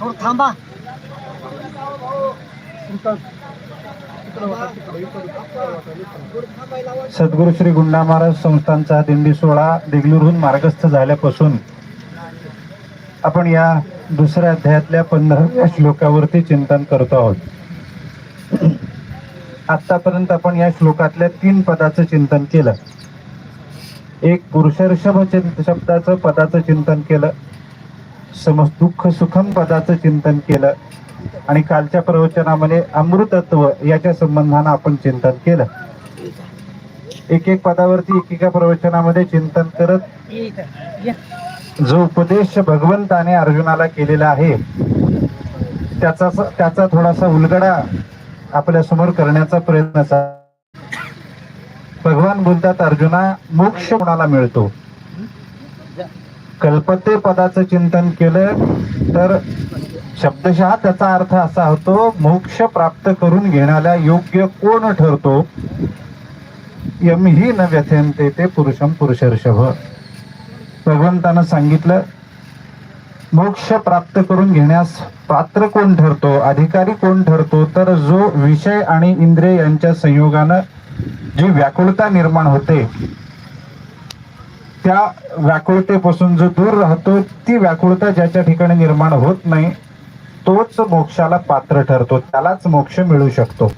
थोडं थांबा. सद्गुरू श्री गुंडा महाराज संस्थांचा दिंडी सोहळा देगलूरहून मार्गस्थ झाल्यापासून आपण या दुसऱ्या अध्यायातल्या पंधराव्या श्लोकावरती चिंतन करतो आहोत. आतापर्यंत आपण या श्लोकातल्या तीन पदाचं चिंतन केलं. एक पुरुषर्षभ चिंत शब्दाचं पदाचं चिंतन केलं. समज दुःख सुखम पदाचं चिंतन केलं आणि कालच्या प्रवचनामध्ये अमृतत्व याच्या संबंधानं आपण चिंतन केलं. एक एक पदावरती एकेका प्रवचनामध्ये चिंतन करत जो उपदेश भगवंताने अर्जुनाला केलेला आहे त्याचा त्याचा थोडासा उलगडा आपल्यासमोर करण्याचा प्रयत्न असा भगवान बोलतात अर्जुना मोक्ष कोणाला मिळतो? कल्पते पदाचं चिंतन केलं तर शब्दशः त्याचा अर्थ असा होतो मोक्ष प्राप्त करून घेण्याला योग्य कोण ठरतो? यम ही न व्यथयंते ते पुरुषम पुरुषर्षभ. भगवंतानं सांगितलं मोक्ष प्राप्त करून घेण्यास पात्र कोण ठरतो? अधिकारी कोण ठरतो? तर जो विषय आणि इंद्रिय यांच्या संयोगानं जी व्याकुळता निर्माण होते त्या व्याकुळतेपासून जो दूर राहतो ती व्याकुळता ज्याच्या ठिकाणी निर्माण होत नाही तोच मोक्षाला पात्र ठरतो. त्यालाच मोक्ष मिळू शकतो.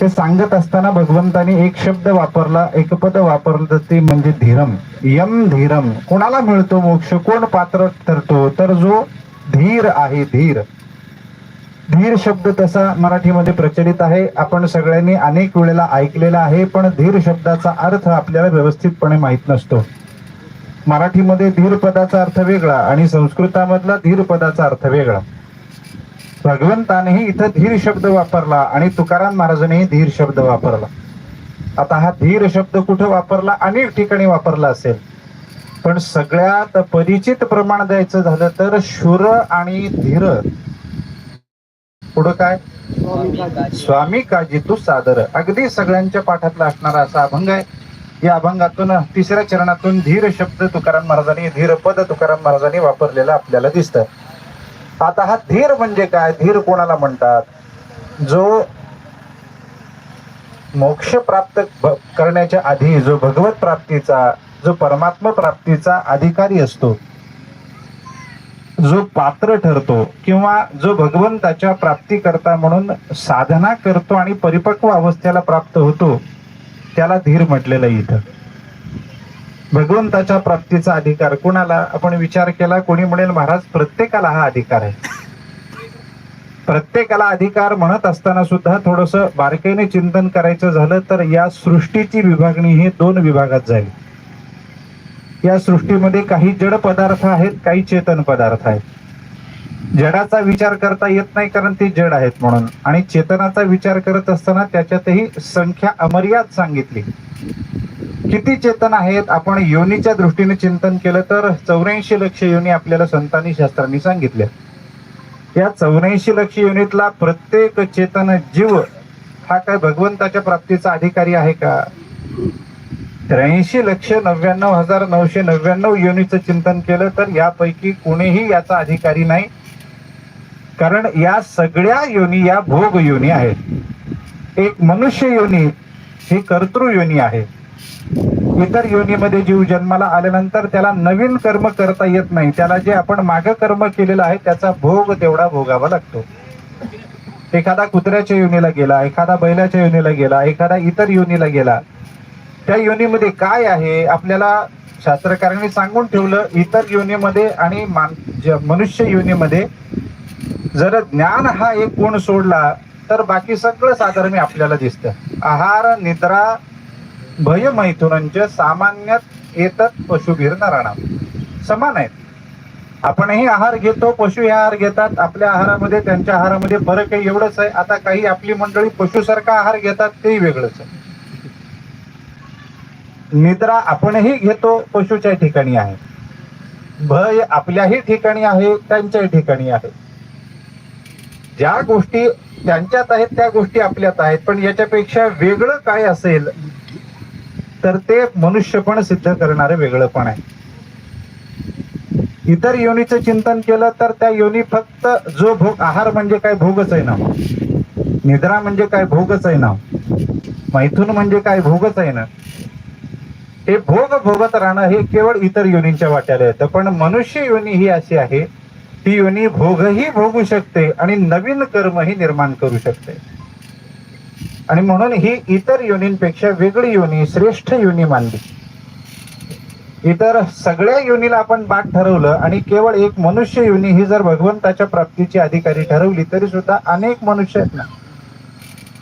ते सांगत असताना भगवंतानी एक शब्द वापरला एक पद वापरलं ते म्हणजे धीरम. यम धीरम. कोणाला मिळतो मोक्ष? कोण पात्र ठरतो? तर जो धीर आहे धीर. धीर शब्द तसा मराठीमध्ये प्रचलित आहे. आपण सगळ्यांनी अनेक वेळेला ऐकलेला आहे पण धीर शब्दाचा अर्थ आपल्याला व्यवस्थितपणे माहीत नसतो. मराठीमध्ये धीर पदाचा अर्थ वेगळा आणि संस्कृतामधला धीर पदाचा अर्थ वेगळा. भगवंतानेही इथं धीर शब्द वापरला आणि तुकाराम महाराजांनीही धीर शब्द वापरला. आता हा धीर शब्द कुठं वापरला? अनेक ठिकाणी वापरला असेल. पण सगळ्यात परिचित प्रमाण द्यायचं झालं तर शूर आणि धीर. पुढं काय? स्वामी काजी तू सादर. अगदी सगळ्यांच्या पाठातला असणारा असा अभंग आहे. या अभंगातून तिसऱ्या चरणातून धीर शब्द तुकाराम महाराजांनी धीर पद तुकाराम महाराजांनी वापरलेला आपल्याला दिसतं. आता हा धीर म्हणजे काय? धीर कोणाला म्हणतात? जो मोक्ष प्राप्त करण्याच्या आधी जो भगवत प्राप्तीचा जो परमात्मा प्राप्तीचा अधिकारी असतो जो पात्र ठरतो किंवा जो भगवंताच्या प्राप्तीकरता म्हणून साधना करतो आणि परिपक्व अवस्थेला प्राप्त होतो त्याला धीर म्हटलेलं आहे इथं. भगवंताच्या प्राप्तीचा अधिकार कोणाला? आपण विचार केला कोणी म्हणेल महाराज प्रत्येकाला हा अधिकार आहे. प्रत्येकाला अधिकार म्हणत असताना सुद्धा थोडस बारकाईने चिंतन करायचं झालं तर या सृष्टीची विभागणी ही दोन विभागात जाईल या सृष्टीमध्ये काही जड पदार्थ आहेत काही चेतन पदार्थ आहेत. जडाचा विचार करता येत नाही कारण ते जड आहेत म्हणून. आणि चेतनाचा विचार करत असताना त्याच्यातही संख्या अमर्याद सांगितली. किती चेतन आहेत? आपण योनीच्या दृष्टीने चिंतन केलं तर चौऱ्याऐंशी लक्ष योनी आपल्याला संतांनी शास्त्रांनी सांगितल्या या चौऱ्याऐंशी लक्ष योनीतला प्रत्येक चेतन जीव हा काय भगवंताच्या प्राप्तीचा अधिकारी आहे का? त्र्याऐंशी लक्ष नव्याण्णव हजार नऊशे नव्याण्णव योनीचं चिंतन केलं तर यापैकी कोणीही याचा अधिकारी नाही. कारण या सगळ्या योनी या भोग योनी आहेत. एक मनुष्य योनी ही कर्तृ योनी आहे. इतर योनीमध्ये जीव जन्माला आल्यानंतर त्याला नवीन कर्म करता येत नाही. त्याला जे आपण माग कर्म केलेलं आहे त्याचा भोग तेवढा भोगावा लागतो. एखादा कुत्र्याच्या योनीला गेला एखादा बैलाच्या योनीला गेला एखादा इतर योनीला गेला. त्या योनीमध्ये काय आहे? आपल्याला शास्त्रकारांनी सांगून ठेवलं इतर योनीमध्ये आणि मान ज- मनुष्य योनीमध्ये जर ज्ञान हा एक गुण सोडला तर बाकी सगळं साधारण आपल्याला दिसतं. आहार निद्रा भय मैथुनांच्या सामान्य येतात पशुभीर नराणा समान आहेत. आपणही आहार घेतो पशु हे आहार घेतात. आपल्या आहारामध्ये त्यांच्या आहारामध्ये फरक आहे एवढंच आहे. आता काही आपली मंडळी पशुसारखा आहार घेतात तेही वेगळंच आहे. निद्रा आपणही घेतो पशुच्या ठिकाणी आहे. भय आपल्याही ठिकाणी आहे त्यांच्याही ठिकाणी आहे. ज्या गोष्टी त्यांच्यात आहेत त्या गोष्टी आपल्यात आहेत. पण याच्यापेक्षा वेगळं काय असेल तर ते मनुष्यपण सिद्ध करणारे वेगळं पण आहे. इतर योनीचं चिंतन केलं तर त्या योनी फक्त जो भोग आहार म्हणजे काय भोगच आहे ना. निद्रा म्हणजे काय भोगच आहे ना. मैथून म्हणजे काय भोगच आहे ना. हे भोग भोगत राहणं हे केवळ इतर योनींच्या वाट्याला येतं. पण मनुष्य योनी ही अशी आहे ती योनी भोगही भोगू शकते आणि नवीन कर्मही निर्माण करू शकते. आणि म्हणून ही इतर योनींपेक्षा वेगळी योनी श्रेष्ठ योनी मानली. इतर सगळ्या योनीला आपण बाग ठरवलं आणि केवळ एक मनुष्य योनी ही जर भगवंताच्या प्राप्तीची अधिकारी ठरवली तरी सुद्धा अनेक मनुष्य आहेत ना.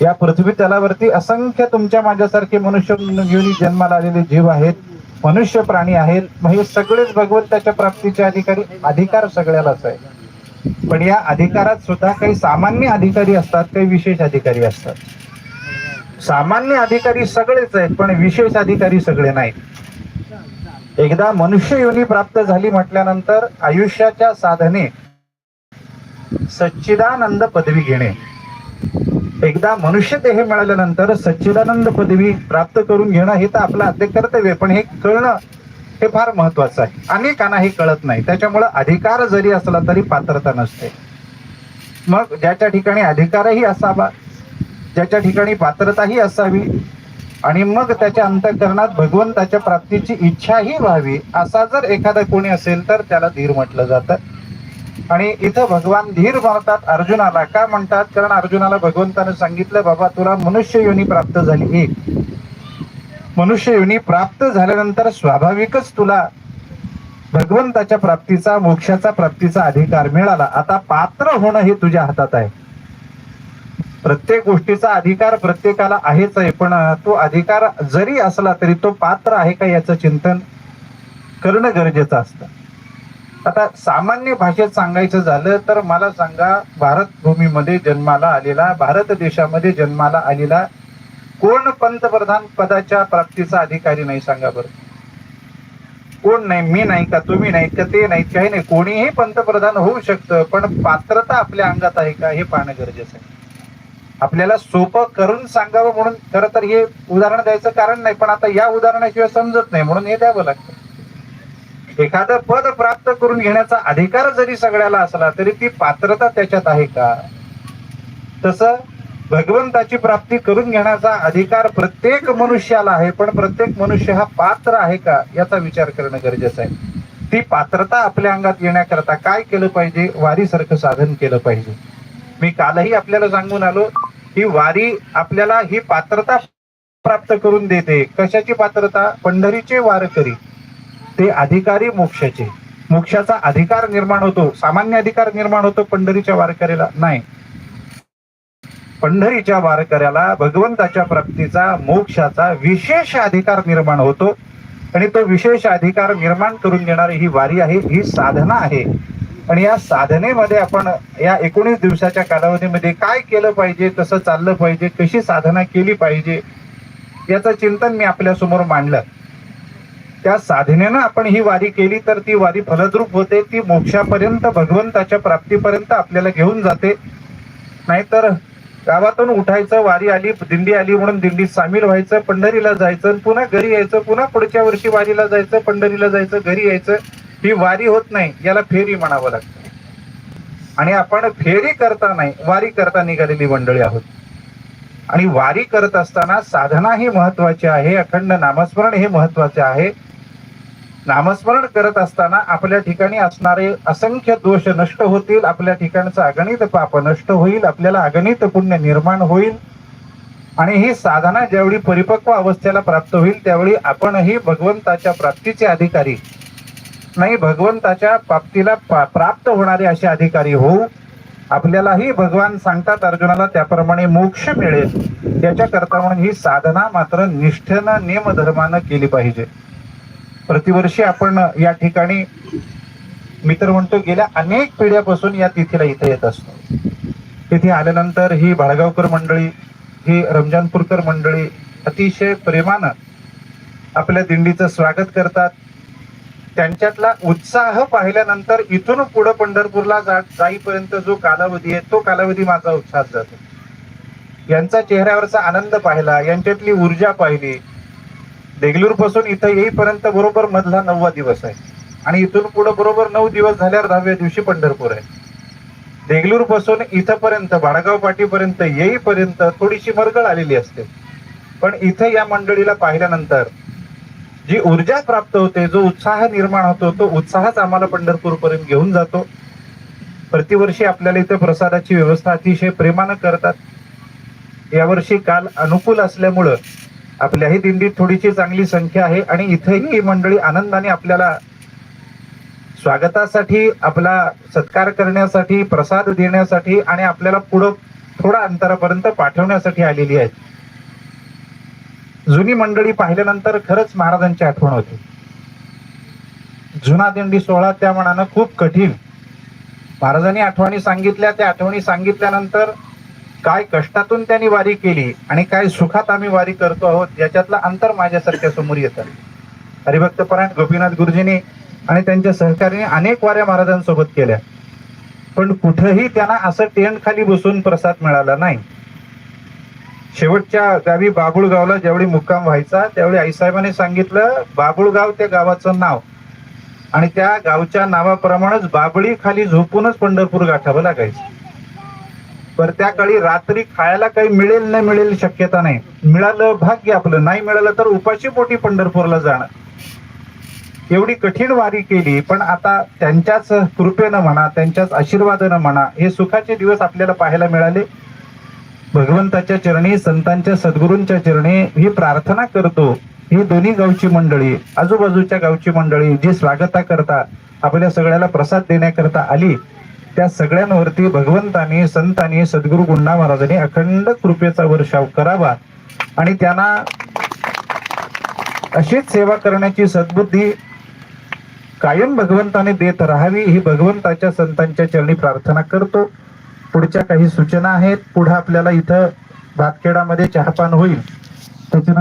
या पृथ्वी तलावरती असंख्य तुमच्या माझ्यासारखे मनुष्य योनी जन्माला आलेले जीव आहेत. मनुष्य प्राणी आहेत. मग हे सगळेच भगवंताच्या प्राप्तीचे अधिकारी अधिकार सगळ्यालाच आहे पण या अधिकारात सुद्धा काही सामान्य अधिकारी असतात काही विशेष अधिकारी असतात. सामान्य अधिकारी सगळेच आहेत पण विशेष अधिकारी सगळे नाहीत. एकदा मनुष्य योनी प्राप्त झाली म्हटल्यानंतर आयुष्याच्या साधने सच्चिदानंद पदवी घेणे. एकदा मनुष्य देह मिळाल्यानंतर सच्चिदानंद पदवी प्राप्त करून घेणं हे तर आपलं आद्य कर्तव्य आहे. पण हे कळणं हे फार महत्वाचं आहे. अनेकांना हे कळत नाही. त्याच्यामुळं अधिकार जरी असला तरी पात्रता नसते. मग ज्याच्या ठिकाणी अधिकारही असावा ज्याच्या ठिकाणी पात्रताही असावी आणि मग त्याच्या अंतकरणात भगवंताच्या प्राप्तीची इच्छाही व्हावी असा जर एखादा कोणी असेल तर त्याला धीर म्हटलं जातं. आणि इथं भगवान धीर भारतात अर्जुनाला. का म्हणतात? कारण अर्जुनाला भगवंतानं सांगितलं बाबा तुला मनुष्य योनी प्राप्त झाली एक मनुष्य योनी प्राप्त झाल्यानंतर स्वाभाविकच तुला भगवंताच्या प्राप्तीचा मोक्षाचा प्राप्तीचा अधिकार मिळाला. आता पात्र होणं हे तुझ्या हातात आहे. प्रत्येक गोष्टीचा अधिकार प्रत्येकाला आहेच आहे पण तो अधिकार जरी असला तरी तो पात्र आहे का याचं चिंतन करणं गरजेचं असतं. आता सामान्य भाषेत सांगायचं झालं तर मला सांगा भारत भूमीमध्ये जन्माला आलेला भारत देशामध्ये जन्माला आलेला कोण पंतप्रधान पदाच्या प्राप्तीचा अधिकारी नाही सांगा बरं. कोण नाही मी नाही का तुम्ही नाही का ते नाही काही नाही कोणीही पंतप्रधान होऊ शकतं पण पात्रता आपल्या अंगात आहे का हे पाहणं गरजेचं आहे. आपल्याला सोपं करून सांगावं म्हणून खरं तर हे उदाहरण द्यायचं कारण नाही पण आता या उदाहरणाशिवाय समजत नाही म्हणून हे द्यावं लागतं. एखादं पद प्राप्त करून घेण्याचा अधिकार जरी सगळ्याला असला तरी ती पात्रता त्याच्यात आहे का? तसं भगवंताची प्राप्ती करून घेण्याचा अधिकार प्रत्येक मनुष्याला आहे पण प्रत्येक मनुष्य हा पात्र आहे का? याचा विचार करणं गरजेचं आहे. ती पात्रता आपल्या अंगात येण्याकरता काय केलं पाहिजे? वारीसारखं साधन केलं पाहिजे. मी कालही आपल्याला सांगून आलो ही वारी आपल्याला ही पात्रता प्राप्त करून देते. कशाची पात्रता? पंढरीचे वारकरी. ते अधिकारी मोक्षाचे. मोक्षाचा अधिकार निर्माण होतो. सामान्य अधिकार निर्माण होतो पंढरीच्या वारकऱ्याला? नाही. पंढरीच्या वारकऱ्याला भगवंताच्या प्राप्तीचा मोक्षाचा विशेष अधिकार निर्माण होतो. आणि तो विशेष अधिकार निर्माण करून देणारी ही वारी आहे ही साधना आहे. आणि या साधनेमध्ये आपण या एकोणीस दिवसाच्या कालावधीमध्ये काय केलं पाहिजे कसं चाललं पाहिजे कशी साधना केली पाहिजे याचं चिंतन मी आपल्यासमोर मांडलं. त्या साधनेनं आपण ही वारी केली तर ती वारी फलद्रूप होते ती मोक्षापर्यंत भगवंताच्या प्राप्तीपर्यंत आपल्याला घेऊन जाते. नाहीतर गावातून उठायचं वारी आली दिंडी आली म्हणून दिंडीत सामील व्हायचं पंढरीला जायचं आणि पुन्हा घरी यायचं पुन्हा पुढच्या वर्षी वारीला जायचं पंढरीला जायचं घरी यायचं. ही वारी होत नाही याला फेरी म्हणावं लागतं. आणि आपण फेरी करता नाही वारी करता निघालेली मंडळी आहोत. आणि वारी करत असताना साधना ही महत्वाची आहे अखंड नामस्मरण हे महत्त्वाचे आहे. नामस्मरण करत असताना आपल्या ठिकाणी असणारे असंख्य दोष नष्ट होतील आपल्या ठिकाणचं अगणित पाप नष्ट होईल आपल्याला अगणित पुण्य निर्माण होईल. आणि ही साधना ज्यावेळी परिपक्व अवस्थेला प्राप्त होईल त्यावेळी आपणही भगवंताच्या प्राप्तीचे अधिकारी. नाही भगवंताच्या प्राप्तीला पा- प्राप्त होणारे असे अधिकारी होऊ. आपल्यालाही भगवान सांगतात अर्जुनाला त्याप्रमाणे मोक्ष मिळेल. याच्याकरता म्हणून ही साधना मात्र निष्ठेनं नियमधर्मानं केली पाहिजे. प्रतिवर्षी आपण या ठिकाणी मी तर म्हणतो गेल्या अनेक पिढ्यापासून या तिथीला इथे येत असतो. तिथे आल्यानंतर ही बाळगावकर मंडळी ही रमजानपूरकर मंडळी अतिशय प्रेमानं आपल्या दिंडीचं स्वागत करतात. त्यांच्यातला उत्साह पाहिल्यानंतर इथून पुढं पंढरपूरला जा जाईपर्यंत जो कालावधी आहे तो कालावधी माझा उत्साह जातो. यांचा चेहऱ्यावरचा आनंद पाहिला यांच्यातली ऊर्जा पाहिली देगलूरपासून इथं येईपर्यंत बरोबर मधला नववा दिवस आहे. आणि इथून पुढे बरोबर नऊ दिवस झाल्यावर दहाव्या दिवशी पंढरपूर आहे. देगलूरपासून इथंपर्यंत भाडगाव पाटीपर्यंत येईपर्यंत थोडीशी मरगळ आलेली असते. पण इथं या मंडळीला पाहिल्यानंतर जी ऊर्जा प्राप्त होते जो उत्साह निर्माण होतो तो उत्साहच आम्हाला पंढरपूरपर्यंत घेऊन जातो. प्रतिवर्षी आपल्याला इथे प्रसादाची व्यवस्था अतिशय प्रेमानं करतात. यावर्षी काल अनुकूल असल्यामुळं आपल्याही दिंडीत थोडीशी चांगली संख्या आहे आणि इथेही मंडळी आनंदाने आपल्याला स्वागतासाठी आपला सत्कार करण्यासाठी प्रसाद देण्यासाठी आणि आपल्याला पुढं थोडा अंतरापर्यंत पाठवण्यासाठी आलेली आहेत. जुनी मंडळी पाहिल्यानंतर खरंच महाराजांची आठवण होती. जुना दिंडी सोहळा त्या मनानं खूप कठीण. महाराजांनी आठवणी सांगितल्या त्या आठवणी सांगितल्यानंतर काय कष्टातून त्यांनी वारी केली आणि काय सुखात आम्ही वारी करतो आहोत याच्यातलं अंतर माझ्यासारख्या समोर येतं. हरिभक्त परायण गोपीनाथ गुरुजींनी आणि त्यांच्या सहकार्याने अनेक वाऱ्या महाराजांसोबत केल्या. पण कुठंही त्यांना असं टेंट खाली बसून प्रसाद मिळाला नाही. शेवटच्या गावी बाबुळगावला ज्यावेळी मुक्काम व्हायचा त्यावेळी आईसाहेबांनी सांगितलं बाबुळगाव त्या गावाचं नाव. आणि त्या गावच्या नावाप्रमाणेच बाबळी खाली झोपूनच पंढरपूर गाठावं लागायचं. तर त्या काळी रात्री खायला काही मिळेल नाही मिळेल शक्यता नाही. मिळालं भाग्य आपलं नाही मिळालं तर उपाशी पोटी पंढरपूरला जाणं. एवढी कठीण वारी केली पण आता त्यांच्याच कृपेनं म्हणा त्यांच्याच आशीर्वादानं म्हणा हे सुखाचे दिवस आपल्याला पाहायला मिळाले. भगवंताच्या चरणी संतांच्या सद्गुरूंच्या चरणी ही प्रार्थना करतो. ही दोन्ही गावची मंडळी आजूबाजूच्या गावची मंडळी जी स्वागता करता आपल्या सगळ्याला प्रसाद देण्याकरता आली त्या सगळ्यांवरती भगवंतानी संतांनी सद्गुरु गुंडा महाराजांनी अखंड कृपेचा वर्षाव करावा. आणि त्यांना अशीच सेवा करण्याची सद्बुद्धी कायम भगवंताने देत राहावी ही भगवंताच्या संतांच्या चरणी प्रार्थना करतो. पुढच्या काही सूचना आहेत. पुढे आपल्याला इथं भातखेडामध्ये चहापान होईल. त्याच्यानंतर